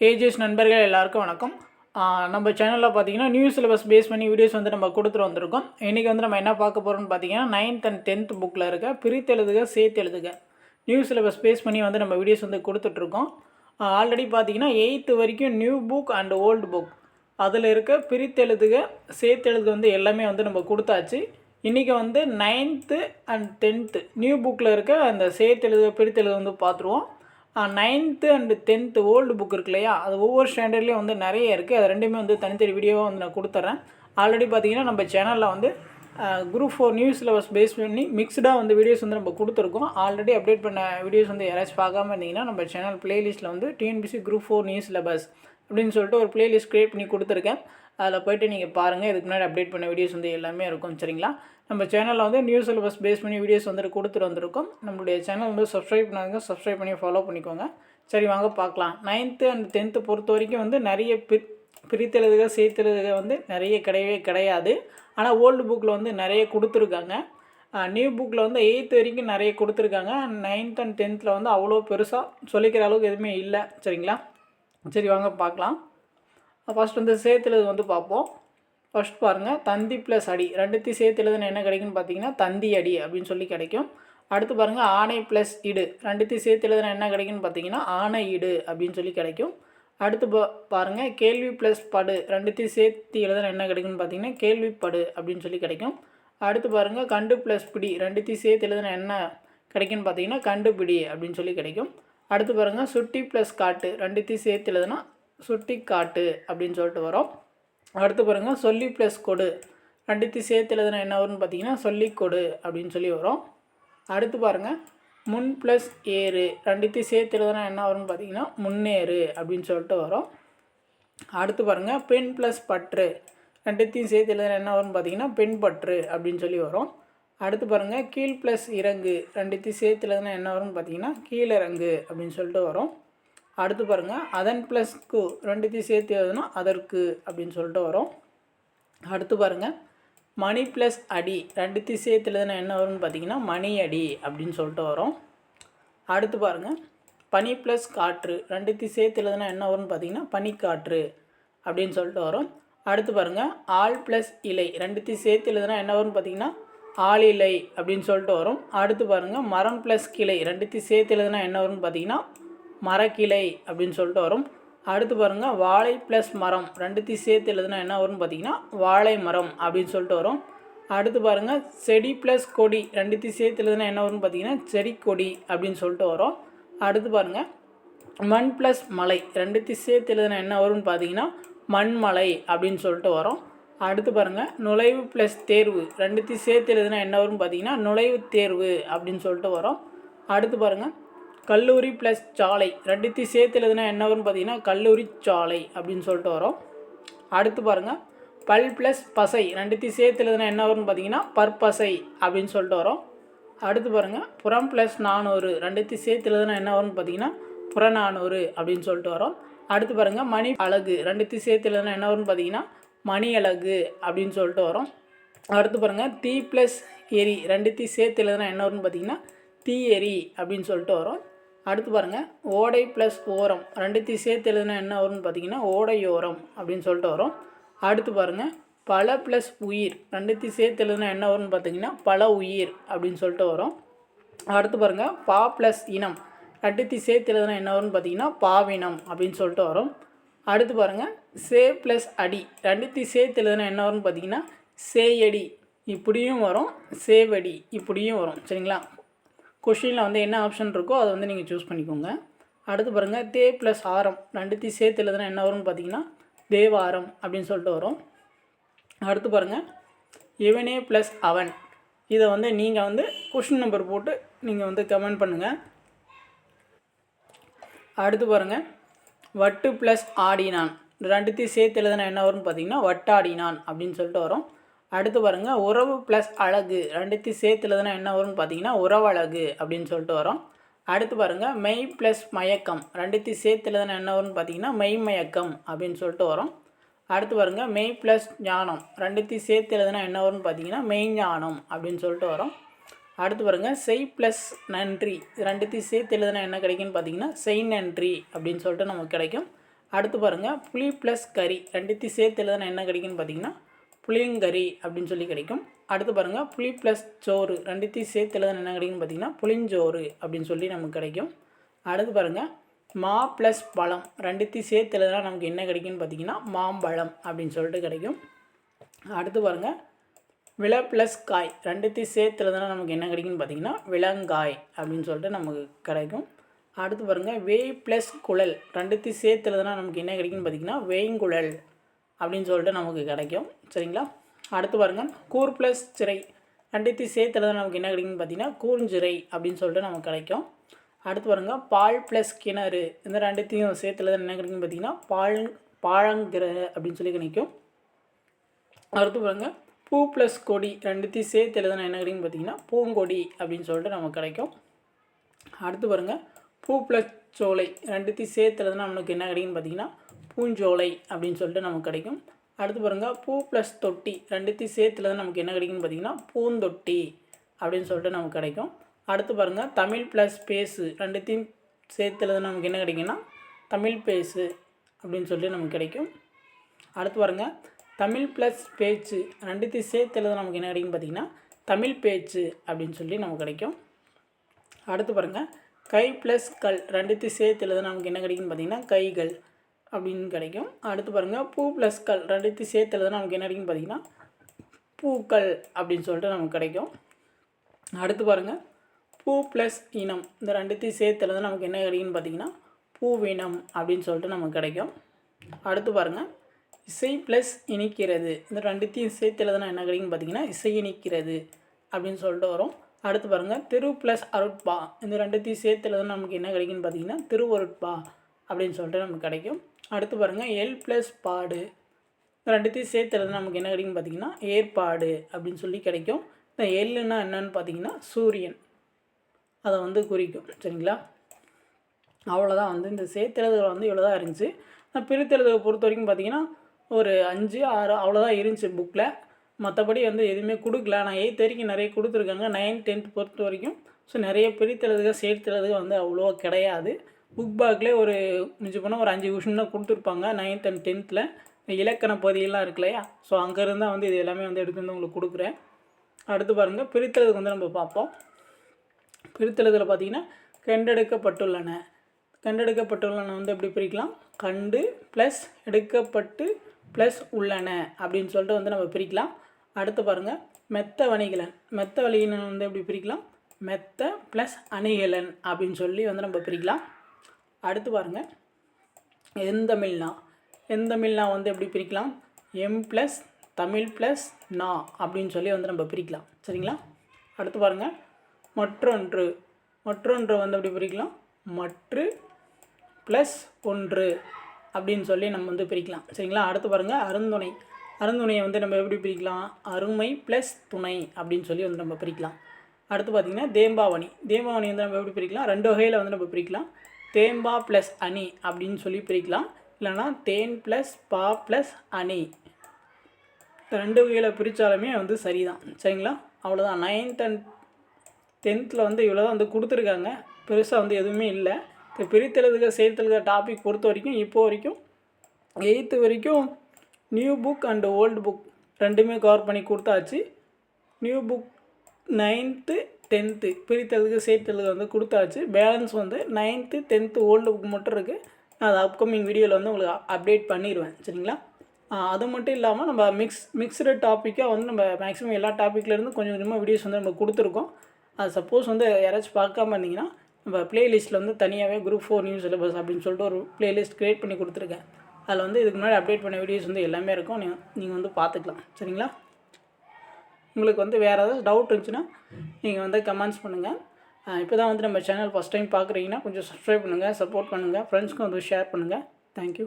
AGS நண்பர்கள் எல்லாருக்கும் வணக்கம். நம்ம சேனலில் பார்த்தீங்கன்னா நியூ சிலபஸ் பேஸ் பண்ணி வீடியோஸ் வந்து நம்ம கொடுத்துட்டு வந்திருக்கோம். இன்றைக்கி வந்து நம்ம என்ன பார்க்க போகிறோம்னு பார்த்தீங்கன்னா நைன்த் அண்ட் டென்த் புக்கில் இருக்க பிரித்தெழுதுக சேர்த்தெழுதுக நியூ சிலபஸ் பேஸ் பண்ணி வந்து நம்ம வீடியோஸ் வந்து கொடுத்துட்ருக்கோம் ஆல்ரெடி பார்த்தீங்கன்னா எயித்து வரைக்கும் new book and old book அதில் இருக்க பிரித்தெழுதுக சேர்த்தெழுதுக வந்து எல்லாமே வந்து நம்ம கொடுத்தாச்சு. இன்றைக்கி வந்து நைன்த்து அண்ட் டென்த்து நியூ புக்கில் இருக்க அந்த சேர்த்தெழுதுக பிரித்தெழுதுக வந்து பார்த்துருவோம். Ninth and tenth old book இருக்கு இல்லையா? அது ஒவ்வொரு ஸ்டாண்டர்ட்லேயும் வந்து நிறைய இருக்குது அது ரெண்டுமே வந்து தனித்தனி வீடியோவாக வந்து நான் கொடுத்துட்றேன் ஆல்ரெடி பார்த்தீங்கன்னா நம்ம சேனலில் வந்து group four news syllabus base பண்ணி மிக்ஸ்டாக வந்து வீடியோஸ் வந்து நம்ம கொடுத்துருக்கோம். ஆல்ரெடி அப்டேட் பண்ண வீடியோஸ் வந்து யாராச்சும் பார்க்காம இருந்தீங்கன்னா நம்ம சேனல் ப்ளேலிஸ்ட்டில் வந்து TNPSC group four news syllabus அப்படின்னு சொல்லிட்டு ஒரு ப்ளேலிஸ்ட் க்ரியேட் பண்ணி கொடுத்துருக்கேன். அதில் போய்ட்டு நீங்கள் பாருங்கள் இதுக்கு முன்னாடி அப்டேட் பண்ண வீடியோஸ் வந்து எல்லாமே இருக்கும். சரிங்களா? நம்ம சேனலில் வந்து நியூ சிலபஸ் பேஸ் பண்ணி வீடியோஸ் வந்துட்டு கொடுத்துட்டு வந்திருக்கோம். நம்மளுடைய சேனல் வந்து சப்ஸ்கிரைப் பண்ணாங்க சப்ஸ்கிரைப் பண்ணி ஃபாலோ பண்ணிக்கோங்க. சரி வாங்க பார்க்கலாம். நைன்த்து அண்ட் டென்த்து பொறுத்த வரைக்கும் வந்து நிறைய பிரி பிரித்தெழுதுக சேர்த்தெழுதுக வந்து நிறைய கிடையவே கிடையாது. ஆனால் ஓல்டு புக்கில் வந்து நிறைய கொடுத்துருக்காங்க. நியூ புக்கில் வந்து எயித்து வரைக்கும் நிறைய கொடுத்துருக்காங்க. நைன்த் அண்ட் டென்த்தில் வந்து அவ்வளோ பெருசாக சொல்லிக்கிற அளவுக்கு எதுவுமே இல்லை. சரிங்களா? சரி வாங்க பார்க்கலாம். ஃபஸ்ட் வந்து சேர்த்துலது வந்து பார்ப்போம். ஃபஸ்ட் பாருங்கள் தந்தி ப்ளஸ் அடி. ரெண்டுத்தையும் சேர்த்துலதுன்னு என்ன கிடைக்குன்னு பார்த்தீங்கன்னா தந்தி அடி அப்படின்னு சொல்லி கிடைக்கும். அடுத்து பாருங்கள் ஆணை ப்ளஸ் இடு. ரெண்டுத்தையும் எழுதுன என்ன கிடைக்குன்னு பார்த்தீங்கன்னா ஆணை இடு அப்படின்னு சொல்லி கிடைக்கும். அடுத்து பா பாருங்கள் கேள்வி ப்ளஸ் படு. ரெண்டுத்தையும் சேர்த்து எழுதுன என்ன கிடைக்குன்னு பார்த்தீங்கன்னா கேள்விப்படு அப்படின்னு சொல்லி கிடைக்கும். அடுத்து பாருங்கள் கண்டு ப்ளஸ் பிடி. ரெண்டுத்தையும் சேர்த்து எழுதுன என்ன கிடைக்குன்னு பார்த்தீங்கன்னா கண்டுபிடி அப்படின்னு சொல்லி கிடைக்கும். அடுத்து பாருங்கள் சுட்டி ப்ளஸ் காட்டு. ரெண்டுத்தையும் சேர்த்து எழுதுனா சுட்டி காட்டு அப்படின்னு சொல்லிட்டு வரும். அடுத்து பாருங்கள் சொல்லி ப்ளஸ் கொடு. ரெண்டுத்தையும் சேர்த்து எழுதுனா என்ன வரும்னு பார்த்தீங்கன்னா சொல்லி கொடு அப்படின்னு சொல்லி வரும். அடுத்து பாருங்கள் முன் ப்ளஸ் ஏறு. ரெண்டுத்தையும் சேர்த்து எழுதுனா என்ன வரும்னு பார்த்தீங்கன்னா முன்னேறு அப்படின்னு சொல்லிட்டு வரும். அடுத்து பாருங்கள் பெண் ப்ளஸ் பற்று. ரெண்டுத்தையும் சேர்த்து எழுதுனா என்ன வரும்னு பார்த்தீங்கன்னா பெண் பற்று அப்படின்னு சொல்லி வரும். அடுத்து பாருங்கள் கீழ் ப்ளஸ் இறங்கு. ரெண்டுத்தையும் சேர்த்து எழுதுனா என்ன வரும்னு பார்த்தீங்கன்னா கீழிறங்கு அப்படின்னு சொல்லிட்டு வரும். அடுத்து பாருங்கள் அதன் ப்ளஸ் கு ரெண்டுத்தையும் சேர்த்து எழுதுனா அதற்கு அப்படின்னு சொல்லிட்டு வரும். அடுத்து பாருங்கள் மணி ப்ளஸ் அடி ரெண்டுத்தையும் சேர்த்து எழுதுனா என்ன வரும்னு பார்த்தீங்கன்னா மணி அடி அப்படின்னு சொல்லிட்டு வரும். அடுத்து பாருங்கள் பனி ப்ளஸ் காற்று ரெண்டுத்தையும் சேர்த்து எழுதுனா என்ன வரும்னு பார்த்தீங்கன்னா பனிக்காற்று அப்படின்னு சொல்லிட்டு வரும். அடுத்து பாருங்கள் ஆள் ப்ளஸ் இலை ரெண்டுத்தையும் சேர்த்து எழுதுனா என்ன வரும்னு பார்த்தீங்கன்னா ஆள் இலை அப்படின்னு சொல்லிட்டு வரும். அடுத்து பாருங்கள் மரம் ப்ளஸ் கிளை ரெண்டுத்தையும் சேர்த்து எழுதுனா என்ன வரும்னு பார்த்தீங்கன்னா மரக்கிளை அப்படின்னு சொல்லிட்டு வரும். அடுத்து பாருங்கள் வாழை ப்ளஸ் மரம். ரெண்டுத்தையும் சேர்த்து எழுதுனா என்ன வரும்னு பார்த்தீங்கன்னா வாழை மரம் அப்படின்னு சொல்லிட்டு வரும். அடுத்து பாருங்கள் செடி ப்ளஸ் கொடி. ரெண்டுத்தையும் சேர்த்து எழுதுனா என்ன வரும்னு பார்த்தீங்கன்னா செடி கொடி அப்படின்னு சொல்லிட்டு வரும். அடுத்து பாருங்கள் மண் ப்ளஸ் மலை. ரெண்டுத்தையும் சேர்த்து எழுதுனா என்ன வரும்னு பார்த்தீங்கன்னா மண்மலை அப்படின்னு சொல்லிட்டு வரும். அடுத்து பாருங்கள் நுழைவு ப்ளஸ் தேர்வு. ரெண்டுத்தையும் சேர்த்து எழுதுனா என்ன வரும்னு பார்த்தீங்கன்னா நுழைவு தேர்வு அப்படின்னு சொல்லிட்டு வரும். அடுத்து பாருங்கள் கல்லூரி ப்ளஸ் சாலை ரெண்டுத்தையும் சேர்த்து எழுதுனா என்ன வரும்னு பார்த்தீங்கன்னா கல்லூரி சாலை அப்படின்னு சொல்லிட்டு வரும். அடுத்து பாருங்கள் பல் ப்ளஸ் பசை ரெண்டுத்தையும் சேர்த்து எழுதுனா என்ன வரும்னு பார்த்தீங்கன்னா பற்பசை அப்படின்னு சொல்லிட்டு வரும். அடுத்து பாருங்கள் புறம் ப்ளஸ் நானூறு ரெண்டுத்தையும் சேர்த்து எழுதுனா என்ன வரும்னு பார்த்தீங்கன்னா புறநானூறு அப்படின்னு சொல்லிட்டு வரும். அடுத்து பாருங்கள் மணி அழகு ரெண்டுத்தையும் சேர்த்து எழுதுனா என்ன வரும்னு பார்த்தீங்கன்னா மணி அழகு அப்படின்னு சொல்லிட்டு வரும். அடுத்து பாருங்கள் தீ ப்ளஸ் எரி ரெண்டுத்தையும் சேர்த்து எழுதுனா என்ன வரும்னு பார்த்தீங்கன்னா தீ எரி அப்படின்னு சொல்லிட்டு வரும். அடுத்து பாருங்கள் ஓடை ப்ளஸ் ஓரம். ரெண்டுத்தையும் சேர்த்து எழுதுனா என்ன வரும்னு பார்த்தீங்கன்னா ஓடையோரம் அப்படின்னு சொல்லிட்டு வரும். அடுத்து பாருங்கள் பல ப்ளஸ் உயிர். ரெண்டுத்தையும் சேர்த்து எழுதுனா என்ன வரும்னு பார்த்தீங்கன்னா பல உயிர் அப்படின்னு சொல்லிட்டு வரும். அடுத்து பாருங்கள் பா ப்ளஸ் இனம். ரெண்டுத்தையும் சேர்த்து எழுதுனா என்ன வரும்னு பார்த்தீங்கன்னா பாவினம் அப்படின்னு சொல்லிட்டு வரும். அடுத்து பாருங்கள் சே ப்ளஸ் அடி. ரெண்டுத்தையும் சேர்த்து எழுதுனா என்ன வரும்னு பார்த்தீங்கன்னா சேயடி. இப்படியும் வரும் சேவடி. இப்படியும் வரும். சரிங்களா? கொஷினில் வந்து என்ன ஆப்ஷன் இருக்கோ அதை வந்து நீங்கள் சூஸ் பண்ணிக்கோங்க. அடுத்து பாருங்கள் தே ப்ளஸ் ஆரம் ரெண்டுத்தையும் சேர்த்து எழுதுனா என்ன வரும்னு பார்த்தீங்கன்னா தேவாரம் அப்படின்னு சொல்லிட்டு வரும். அடுத்து பாருங்கள் இவனே ப்ளஸ் அவன். இதை வந்து நீங்கள் வந்து கொஷின் நம்பர் போட்டு நீங்கள் வந்து கமெண்ட் பண்ணுங்கள் அடுத்து பாருங்கள் வட்டு ப்ளஸ் ஆடினான். ரெண்டுத்தையும் சேர்த்து எழுதுனா என்ன வரும்னு பார்த்தீங்கன்னா வட்டாடினான் அப்படின்னு சொல்லிட்டு வரும். அடுத்து பாருங்கள் உறவு ப்ளஸ் அழகு. ரெண்டுத்தையும் சேர்த்துலதுனா என்ன வரும்னு பார்த்தீங்கன்னா உறவு அழகு அப்படின்னு சொல்லிட்டு வரும். அடுத்து பாருங்கள் மெய் ப்ளஸ் மயக்கம். ரெண்டுத்தையும் சேர்த்துலதுனா என்ன வரும்னு பார்த்தீங்கன்னா மெய் மயக்கம் அப்படின்னு சொல்லிட்டு வரும். அடுத்து பாருங்கள் மெய் ப்ளஸ் ஞானம். ரெண்டுத்தையும் சேர்த்துலதுனா என்ன வரும்னு பார்த்தீங்கன்னா மெய் ஞானம் அப்படின்னு சொல்லிட்டு வரும். அடுத்து பாருங்கள் செய் ப்ளஸ் நன்றி. ரெண்டுத்தையும் சேர்த்து எழுதுனா என்ன கிடைக்குன்னு பார்த்தீங்கன்னா செய் நன்றி அப்படின்னு சொல்லிட்டு நமக்கு கிடைக்கும். அடுத்து பாருங்கள் புளி ப்ளஸ் கறி. ரெண்டுத்தையும் சேர்த்து எழுதுனா என்ன கிடைக்குன்னு பார்த்தீங்கன்னா புளியங்கறி அப்படின்னு சொல்லி கிடைக்கும். அடுத்து பாருங்கள் புளி ப்ளஸ் சோறு ரெண்டுத்தையும் சேர்த்து எழுதுனா என்ன கிடைக்குன்னு பார்த்தீங்கன்னா புளிஞ்சோறு அப்படின்னு சொல்லி நமக்கு கிடைக்கும். அடுத்து பாருங்கள் மா ப்ளஸ் பழம் ரெண்டுத்தையும் சேர்த்து எழுதுனா நமக்கு என்ன கிடைக்குன்னு பார்த்தீங்கன்னா மாம்பழம் அப்படின்னு சொல்லிட்டு கிடைக்கும். அடுத்து பாருங்கள் வில ப்ளஸ் காய் ரெண்டுத்தையும் சேர்த்து எழுதுனா நமக்கு என்ன கிடைக்குன்னு பார்த்தீங்கன்னா விலங்காய் அப்படின்னு சொல்லிட்டு நமக்கு கிடைக்கும். அடுத்து பாருங்கள் வேய் ப்ளஸ் குழல் ரெண்டுத்தையும் சேர்த்து எழுதுனா நமக்கு என்ன கிடைக்குன்னு பார்த்தீங்கன்னா வேய்ங்குழல் அப்படின்னு சொல்லிட்டு நமக்கு கிடைக்கும். சரிங்களா? அடுத்து பாருங்கள் கூர் ப்ளஸ் சிறை. ரெண்டுத்தையும் சேர்த்துல நமக்கு என்ன கிடைக்குன்னு பார்த்தீங்கன்னா கூர்ஞ்சிறை அப்படின்னு சொல்லிட்டு நமக்கு கிடைக்கும். அடுத்து பாருங்க. பால் ப்ளஸ் கிணறு. இந்த ரெண்டுத்தையும் சேர்த்துல என்ன கிடைக்குன்னு பார்த்தீங்கன்னா பால் பாழங்கிற அப்படின்னு சொல்லி கிடைக்கும். அடுத்து பாருங்கள் பூ ப்ளஸ் கொடி. ரெண்டுத்தையும் சேர்த்து எழுதுனா என்ன கிடைக்குன்னு பார்த்தீங்கன்னா பூங்கொடி அப்படின்னு சொல்லிட்டு நமக்கு கிடைக்கும். அடுத்து பாருங்கள் பூ ப்ளஸ் சோலை. ரெண்டுத்தையும் சேர்த்து எழுதுனா நமக்கு என்ன கிடைக்குன்னு பார்த்தீங்கன்னா பூஞ்சோலை அப்படின்னு சொல்லிட்டு நமக்கு கிடைக்கும். அடுத்து பாருங்கள் பூ ப்ளஸ் தொட்டி ரெண்டுத்தையும் சேர்த்துல தான் நமக்கு என்ன கிடைக்கும்னு பார்த்தீங்கன்னா பூந்தொட்டி அப்படின்னு சொல்லிட்டு நமக்கு கிடைக்கும். அடுத்து பாருங்கள் தமிழ் ப்ளஸ் பேசு ரெண்டுத்தையும் சேர்த்துல தான் நமக்கு என்ன கிடைக்குன்னா தமிழ் பேசு அப்படின்னு சொல்லிட்டு நமக்கு கிடைக்கும். அடுத்து பாருங்கள் தமிழ் ப்ளஸ் பேச்சு ரெண்டுத்தையும் சேர்த்துல தான் நமக்கு என்ன கிடைக்கும் பார்த்தீங்கன்னா தமிழ் பேச்சு அப்படின்னு சொல்லி நமக்கு கிடைக்கும். அடுத்து பாருங்கள் கை ப்ளஸ் கல் ரெண்டுத்தையும் சேர்த்து தான் நமக்கு என்ன கிடைக்குன்னு பார்த்தீங்கன்னா கைகள் அப்படின்னு கிடைக்கும். அடுத்து பாருங்கள் பூ ப்ளஸ் கல் ரெண்டுத்தையும் சேர்த்து எழுத நமக்கு என்ன கிடைக்குன்னு பார்த்தீங்கன்னா பூக்கள் அப்படின்னு சொல்லிட்டு நமக்கு கிடைக்கும். அடுத்து பாருங்கள் பூ ப்ளஸ் இனம் இந்த ரெண்டுத்தையும் சேர்த்து எழுத நமக்கு என்ன கிடைக்குன்னு பார்த்தீங்கன்னா பூவினம் அப்படின்னு சொல்லிட்டு நமக்கு கிடைக்கும். அடுத்து பாருங்கள் இசை ப்ளஸ் இனிக்கிறது இந்த ரெண்டுத்தையும் சேர்த்து எழுதுனா என்ன கிடைக்குன்னு பார்த்தீங்கன்னா இசை இனிக்கிறது அப்படின்னு சொல்லிட்டு வரும். அடுத்து பாருங்கள் திரு ப்ளஸ் அருட்பா இந்த ரெண்டுத்தையும் சேர்த்து எழுதுனா நமக்கு என்ன கிடைக்குன்னு பார்த்தீங்கன்னா திருவருட்பா அப்படின்னு சொல்லிட்டு நமக்கு கிடைக்கும். அடுத்து பாருங்கள் எல் ப்ளஸ் பாடு. இந்த ரெண்டுத்தையும் சேர்த்துறது நமக்கு என்ன கிடைக்கும் பார்த்தீங்கன்னா ஏற்பாடு அப்படின்னு சொல்லி கிடைக்கும். இந்த எல்லுன்னா என்னன்னு பார்த்தீங்கன்னா சூரியன். அதை வந்து குறிக்கும். சரிங்களா? அவ்வளோதான் வந்து இந்த சேர்த்தெழுதுகள் வந்து இவ்வளோ தான் இருந்துச்சு. நான் பிரித்தெழுதுகளை பொறுத்த வரைக்கும் பார்த்தீங்கன்னா ஒரு அஞ்சு ஆறு அவ்வளோதான் இருந்துச்சு புக்கில் மற்றபடி வந்து எதுவுமே கொடுக்கல. ஆனால் எயித் வரைக்கும் நிறைய கொடுத்துருக்காங்க. நைன் டென்த் பொறுத்த வரைக்கும் ஸோ நிறைய பிரித்தெழுதுக சேர்த்தெழுதுக வந்து அவ்வளோவா கிடையாது. புக் பேக்கில் ஒரு மிஞ்சி போனால் ஒரு அஞ்சு கொஷின் தான் கொடுத்துருப்பாங்க. நைன்த் அண்ட் டென்த்தில் இலக்கண பகுதியெல்லாம் இருக்கு இல்லையா? ஸோ அங்கேருந்து தான் வந்து இது எல்லாமே வந்து எடுத்து வந்து உங்களுக்கு கொடுக்குறேன். அடுத்து பாருங்கள் பிரித்தெழுதுக்கு வந்து நம்ம பார்ப்போம். பிரித்தெழுதில் பார்த்தீங்கன்னா கண்டெடுக்கப்பட்டுள்ளன. கண்டெடுக்கப்பட்டுள்ளன வந்து எப்படி பிரிக்கலாம்? கண்டு ப்ளஸ் எடுக்கப்பட்டு ப்ளஸ் உள்ளன அப்படின்னு சொல்லிட்டு வந்து நம்ம பிரிக்கலாம். அடுத்து பாருங்கள் மெத்த வணிகலன். மெத்த வணிகலன் வந்து எப்படி பிரிக்கலாம்? மெத்த ப்ளஸ் அணிகலன் அப்படின்னு சொல்லி வந்து நம்ம பிரிக்கலாம். அடுத்து பாருங்கள் எந்தமிழ்னா எந்தமிழ்னா வந்து எப்படி பிரிக்கலாம்? எம் ப்ளஸ் தமிழ் ப்ளஸ் நா அப்படின்னு சொல்லி வந்து நம்ம பிரிக்கலாம். சரிங்களா? அடுத்து பாருங்கள் மற்றொன்று. மற்றொன்று வந்து எப்படி பிரிக்கலாம்? மற்று ப்ளஸ் ஒன்று அப்படின்னு சொல்லி நம்ம வந்து பிரிக்கலாம். சரிங்களா? அடுத்து பாருங்கள் அருந்துணை. அருந்துணையை வந்து நம்ம எப்படி பிரிக்கலாம்? அருமை ப்ளஸ் துணை அப்படின்னு சொல்லி வந்து நம்ம பிரிக்கலாம். அடுத்து பார்த்திங்கன்னா தேம்பாவணி. தேம்பாவணி வந்து நம்ம எப்படி பிரிக்கலாம்? ரெண்டு வகையில் வந்து நம்ம பிரிக்கலாம். தேம்பா ப்ளஸ் அணி அப்படின்னு சொல்லி பிரிக்கலாம். இல்லைனா தேன் ப்ளஸ் பா ப்ளஸ் அணி. ரெண்டு வகையில் பிரித்தாலுமே வந்து சரிதான். சரிங்களா? அவ்வளோதான் நைன்த் அண்ட் டென்த்தில் வந்து இவ்வளோ தான் வந்து கொடுத்துருக்காங்க. பெருசாக வந்து எதுவுமே இல்லை. இப்போ பிரித்தெழுதுக சேர்த்தெழுதுக டாபிக் பொறுத்த வரைக்கும் இப்போ வரைக்கும் எயித்து வரைக்கும் new book and old book ரெண்டுமே கவர் பண்ணி கொடுத்தாச்சு. நியூ புக் நைன்த்து டென்த்து பிரித்தலுக்கு சேர்த்தலுக்கு வந்து கொடுத்தாச்சு. பேலன்ஸ் வந்து நைன்த்து டென்த்து ஓல்டு புக் மட்டும் இருக்குது நான் அது அப்கமிங் வீடியோவில் வந்து உங்களுக்கு அப்டேட் பண்ணிடுவேன் சரிங்களா? அது மட்டும் இல்லாமல் நம்ம மிக்ஸ் மிக்ஸ்டு டாப்பிக்காக வந்து நம்ம மேக்ஸிமம் எல்லா டாப்பிக்லேருந்து கொஞ்சம் கொஞ்சமாக வீடியோஸ் வந்து நம்ம கொடுத்துருக்கோம். அது சப்போஸ் வந்து யாராச்சும் பார்க்காம இருந்தீங்கன்னா நம்ம ப்ளேலிஸ்ட்டில் வந்து தனியாகவே குரூப் ஃபோர் நியூஸ் சிலபஸ் அப்படின்னு சொல்லிட்டு ஒரு ப்ளேலிஸ்ட் க்ரியேட் பண்ணி கொடுத்துருக்கேன். அதில் வந்து இதுக்கு முன்னாடி அப்டேட் பண்ண வீடியோஸ் வந்து எல்லாமே இருக்கும். நீங்கள் நீங்கள் வந்து பார்த்துக்கலாம். சரிங்களா? உங்களுக்கு வந்து வேறு ஏதாவது டவுட் இருந்துச்சுன்னா நீங்கள் வந்து கமெண்ட்ஸ் பண்ணுங்கள் இப்போ தான் வந்து நம்ம சேனல் ஃபஸ்ட் டைம் பார்க்குறீங்கன்னா கொஞ்சம் சப்ஸ்கிரைப் பண்ணுங்கள் சப்போர்ட் பண்ணுங்கள் ஃப்ரெண்ட்ஸ்க்கும் வந்து ஷேர் பண்ணுங்கள் தேங்க்யூ